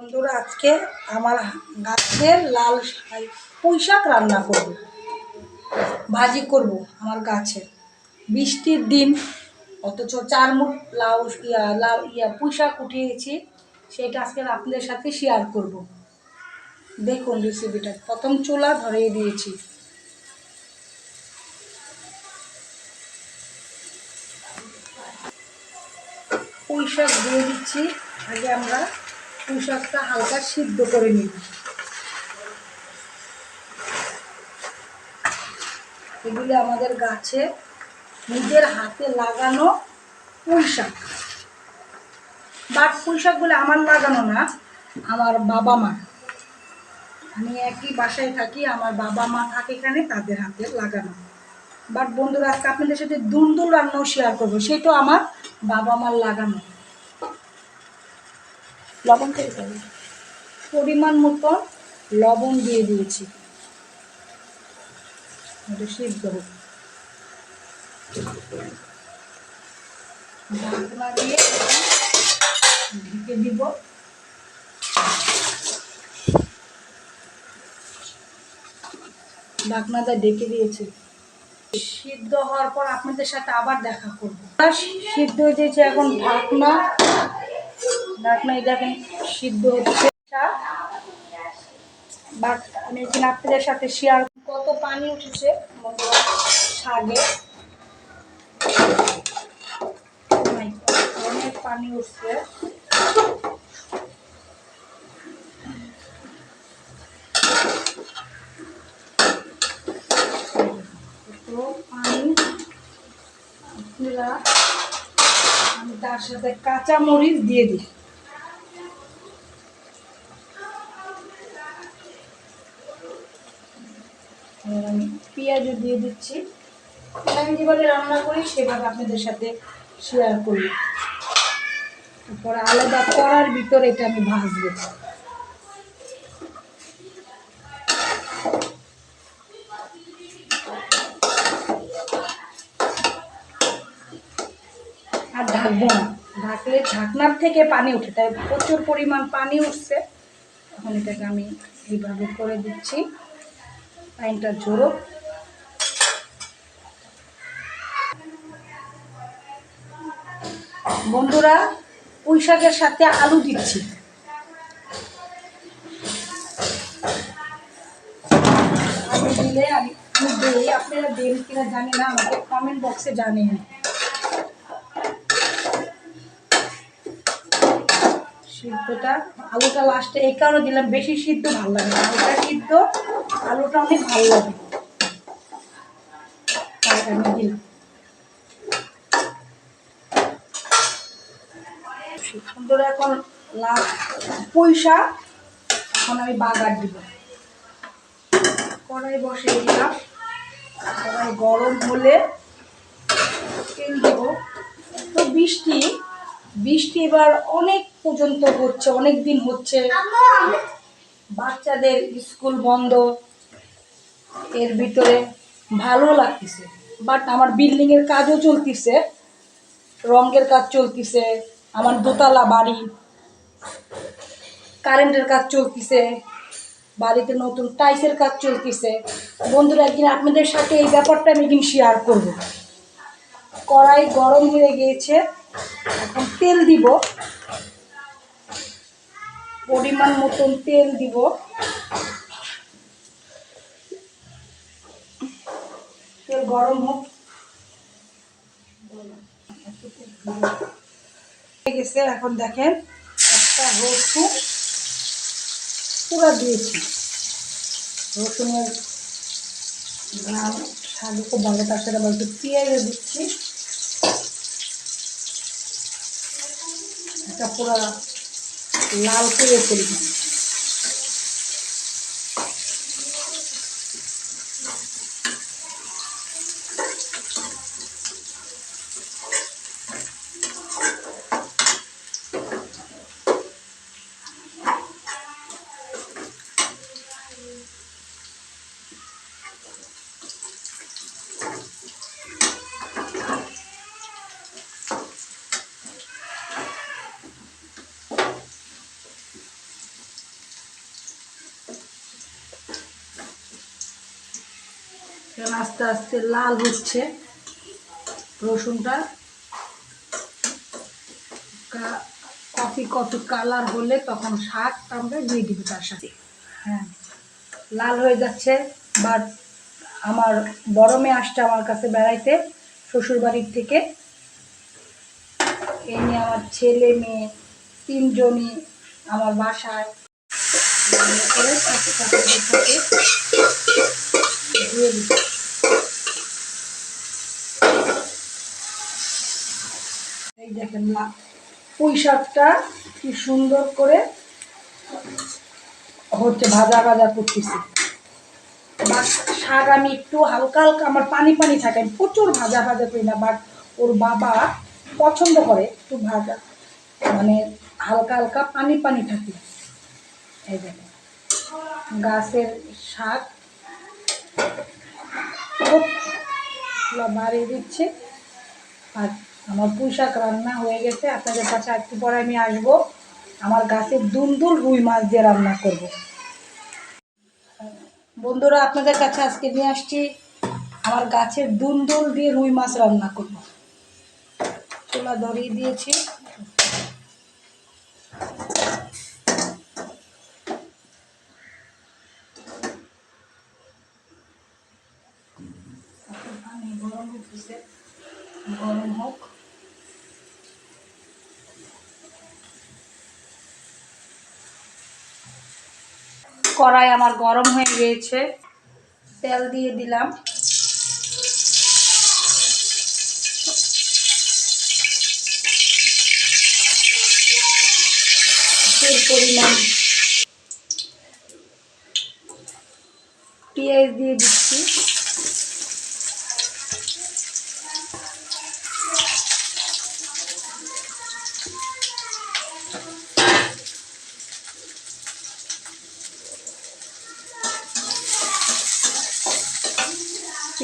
বন্ধুরা, আজকে আমার গাছের লাল শাক- পুঁই শাক রান্না করব, ভাজি করব আমার গাছের। বৃষ্টির দিন, অথচ চার মুখ লাউ, ইয়া লাউ, ইয়া পুঁই শাক উঠিয়েছি, সেটা আজকে আপনাদের সাথে শেয়ার করব। দেখুন রেসিপিটা প্রথম চুলা ধরিয়ে দিয়েছি। পুঁই শাক দিয়ে দিচ্ছি। আগে আমরা শাকটা হালকা সিদ্ধ করে নিব। এগুলি আমাদের গাছে নিজের হাতে লাগানো পুঁই শাক বাট পুঁই শাকগুলো আমার লাগানো না, আমার বাবা মা আমি একই বাসায় থাকি, আমার বাবা মা থাকে এখানে, তাদের হাতে লাগানো। বাট বন্ধুরা, আজকে আপনাদের সাথে দুন্দুল রান্নাও শেয়ার করব, সেটাও আমার বাবা মার লাগানো। লবণ থেকে দেবে। পরিমাণ মতো লবণ দিয়ে দিয়েছি। এটা সিদ্ধ হোক। ঢেকে দিব। ডেকে দিয়েছি। সিদ্ধ হওয়ার পর আপনাদের সাথে আবার দেখা করব। সিদ্ধ হয়ে এখন ঢাকনা। ঢাকনায় দেখেন, সিদ্ধ হচ্ছে বাট আমি এখানে আপনাদের সাথে শেয়ার কত পানি উঠেছে শাকে Oh অনেক পানি উঠছে। আমি তার সাথে কাঁচা মরিচ দিয়ে দিই এবার আমি পেঁয়াজও দিয়ে দিচ্ছি। আমি যেভাবে রান্না করি, সেভাবে আপনাদের সাথে শেয়ার করি। তারপরে আলাদা করার ভিতরে এটা আমি ভাজবো। আর ঢাকবো না। ঢাকলে ঢাকনার থেকে পানি উঠে তাই প্রচুর পরিমাণ পানি উঠছে। এখন এটাকে আমি এইভাবে করে দিচ্ছি। পানিটা ঝোড়ো বন্ধুরা পুঁই শাকের সাথে আলু দিচ্ছি। আলু দিলে আমি দিই। আপনারা দেন কিনা জানি না, আমাকে কমেন্ট বক্সে জানিয়ে সিদ্ধটা, আলুটা লাস্টে এই কারণে দিলাম, বেশি সিদ্ধ ভালো লাগে আলুটা সিদ্ধ, আলুটা অনেক ভালো লাগে। দিলাম। সুন্দর এখন লাল পয়সা, এখন আমি বাগার দিব। কড়াই বসে দিলাম। কড়াই গরম হলে তেল দেবো। এত বৃষ্টি বৃষ্টি এবার অনেক পর্যন্ত হচ্ছে, অনেক দিন হচ্ছে। বাচ্চাদের স্কুল বন্ধ, এর ভিতরে ভালো লাগতেছে। বাট আমার বিল্ডিংয়ের কাজও চলতেছে, রঙের কাজ চলতেছে। আমার দোতলা বাড়ি। কারেন্টের কাজ চলতেছে, বাড়িতে নতুন টাইসের কাজ চলতেছে। বন্ধুরা, একদিন আপনাদের সাথে এই ব্যাপারটা আমি একদিন শেয়ার করব। কড়াই গরম হয়ে গিয়েছে, এখন তেল দিব। পরিমাণ মতন তেল দিব। তেল গরম হোক। গেছে, এখন দেখেন একটা রসুন পুরা দিয়েছি। রসুনের গ্রাম শাড়ি খুব ভালো, তার সাথে আবার একটু পেঁয়াজও দিচ্ছি। একটা পুরা লাল করে ফেলব আস্তে আস্তে লাল হচ্ছে। রসুনটা কফি কফি কালার হলে তখন শাক আমরা দিয়ে দিবি তার সাথে। হ্যাঁ লাল হয়ে যাচ্ছে, বাট আমার বড় মেয়ে আসছে আমার কাছে বেড়াইতে, শ্বশুরবাড়ির থেকে। এই নিয়ে আমার ছেলে মেয়ে তিনজনই আমার বাসায়। করে তাকে তাদের সাথে দিয়ে দিচ্ছি এই দেখেন না। পুঁই শাকটা কি সুন্দর করে হচ্ছে ভাজা ভাজা করতেছি। বাট শাক আমি একটু হালকা হালকা, আমার পানি পানি থাকে প্রচুর ভাজা ভাজা করি না, বাট ওর বাবা পছন্দ করে একটু ভাজা মানে হালকা হালকা পানি পানি থাকে। এই দেখেন, গাছের শাক বাড়িয়ে দিচ্ছে, আর আমার পুঁই শাক রান্না হয়ে গেছে, আপনাদের কাছে একটু পরে আমি আসব। আমার গাছের দুলদুল রুই মাছ দিয়ে রান্না করব। বন্ধুরা, আপনাদের কাছে আজকে নিয়ে আসছি আমার গাছের দুলদুল দিয়ে রুই মাছ রান্না করব। চুলা ধরিয়ে দিয়েছি পানি গরম হতেছে গরম হোক কড়াই আমার গরম হয়ে গিয়েছে। তেল দিয়ে দিলাম। পরিমাণ পেঁয়াজ দিয়ে দিচ্ছি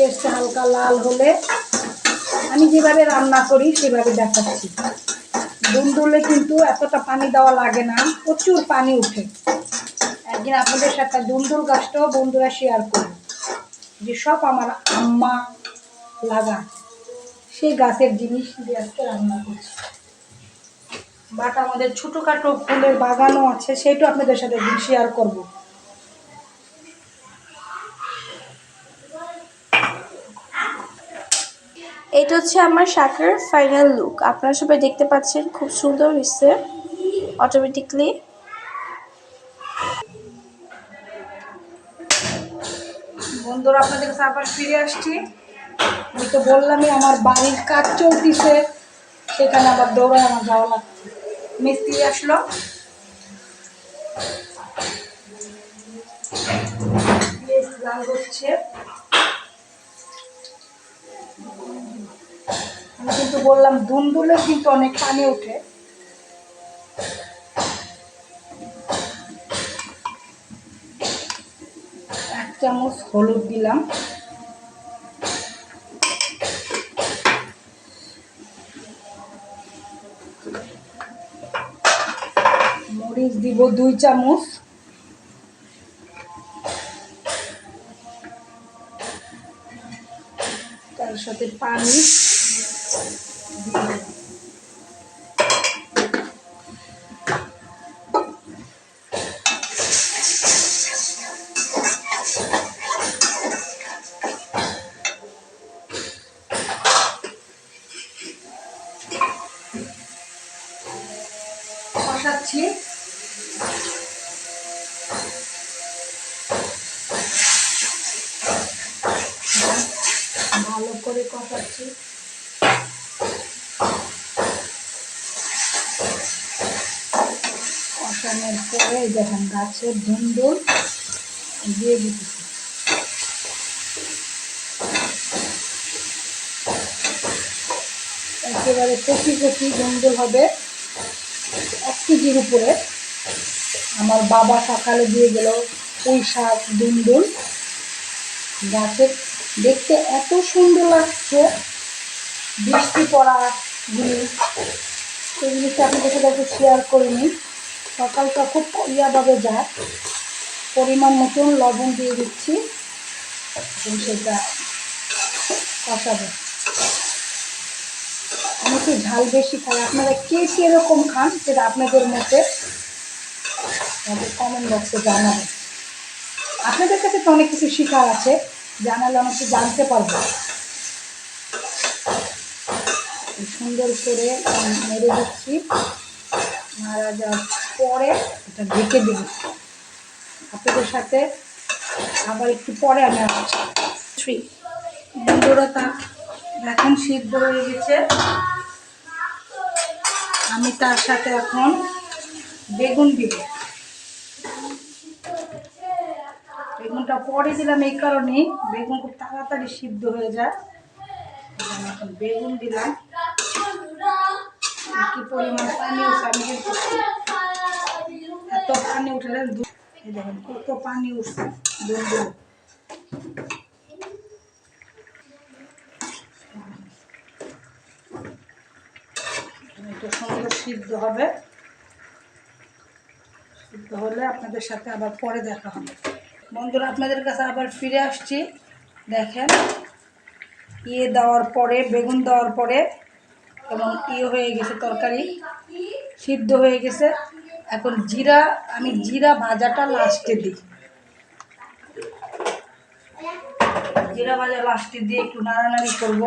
পেঁয়াজটা হালকা লাল হলে। আমি যেভাবে রান্না করি, সেভাবে দেখাচ্ছি। দুন্দুলে কিন্তু এতটা পানি দেওয়া লাগে না, প্রচুর পানি উঠে। একদিন আপনাদের সাথে দুন্দুল গাছটাও বন্ধুরা শেয়ার করি যে সব আমার আম্মা লাগা, সেই গাছের জিনিস দিয়ে আজকে রান্না করছি। বাট আমাদের ছোটোখাটো ফুলের বাগানও আছে সেইটাও আপনাদের সাথে শেয়ার করব। এটা হচ্ছে আমার শাকের ফাইনাল লুক আপনারা সবাই দেখতে পাচ্ছেন, খুব সুন্দর হয়েছে অটোমেটিকলি বন্ধুরা, আপনাদের কাছে আবার ফিরে আসছি। আমি তো বললামই, আমার বাড়ির কাজ চলতিছে, সেখানে আবার দৌড়ায় আমার যাওয়া লাগছে। মিস্ত্রি আসলো। হচ্ছে। আমি কিন্তু বললাম, দুন্দুলে কিন্তু অনেক পানি ওঠে। এক চামচ হলুদ দিলাম। মরিচ দিব দুই চামচ। তার সাথে পানি। কষাচ্ছি এই দেখেন, গাছের ধুন্দুল দিয়ে দিতেছি। একেবারে কচি কচি ধুন্দুল হবে এক কেজির উপরে। আমার বাবা সকালে দিয়ে গেল পুঁই শাক দুন্দুল গাছের দেখতে এত সুন্দর লাগছে, বৃষ্টি পড়া জিনিস এই জিনিসটা আপনাদের সাথে একটু শেয়ার করিনি। সকালটা খুব ইয়াভাবে যায়। পরিমাণ মতন লবণ দিয়ে দিচ্ছি। এখন সেটা কষাবে। আমি একটু ঝাল বেশি খাই। আপনারা কে কীরকম খান সেটা আপনাদের মতে আমাদের কমেন্ট বক্সে জানাবেন। আপনাদের কাছে তো অনেক কিছু শেখার আছে, জানালে অনেক কিছু জানতে পারব। সুন্দর করে মেরে দিচ্ছি। মারা যাওয়ার পরে এটা ঢেকে দেব। আপনাদের সাথে আবার একটু পরে আমি আসছি। থ্রি তা এখন সিদ্ধ হয়ে গেছে। আমি তার সাথে এখন বেগুন দিব। বেগুনটা পরে দিলাম এই কারণে বেগুন খুব তাড়াতাড়ি সিদ্ধ হয়ে যায়। এখন বেগুন দিলাম। কি পরিমাণ পানি আমি কিন্তু পানি উঠলে দু- এই দেখেন কত পানি উঠছে দুধ একটু সুন্দর সিদ্ধ হবে। সিদ্ধ হলে আপনাদের সাথে আবার পরে দেখা হবে। বন্ধুরা, আপনাদের কাছে আবার ফিরে আসছি। দেখেন ইয়ে দেওয়ার পরে, বেগুন দেওয়ার পরে, এবং ইয়ে হয়ে গেছে তরকারি, সিদ্ধ হয়ে গেছে। এখন জিরা, আমি জিরা ভাজাটা লাস্টে দিই। জিরা ভাজা লাস্টে দিয়ে একটু নাড়ানাড়ি করব।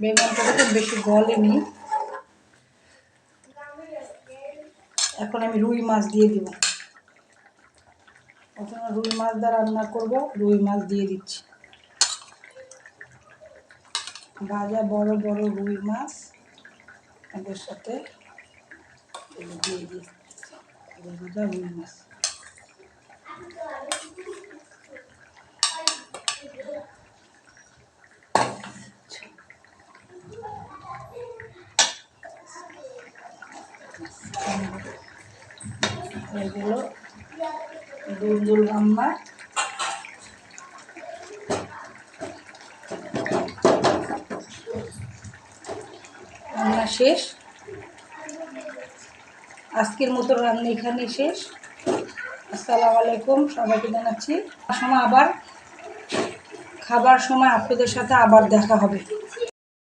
বেগুনটা তো বেশি গলেনি। এখন আমি রুই মাছ দিয়ে দিব। প্রথমে রুই মাছ দিয়ে রান্না করব, রুই মাছ দিয়ে দিচ্ছি। ভাজা বড় বড় রুই মাছ। এদের সাথে দিয়ে এগুলো ভাজা রুই মাছ এগুলো দুল দুল রান্না। রান্না শেষ। আজকের মতো রান্না এখানে শেষ। আসসালামু আলাইকুম, সবাইকে জানাচ্ছি। সময় আবার খাবার সময় আপনাদের সাথে আবার দেখা হবে।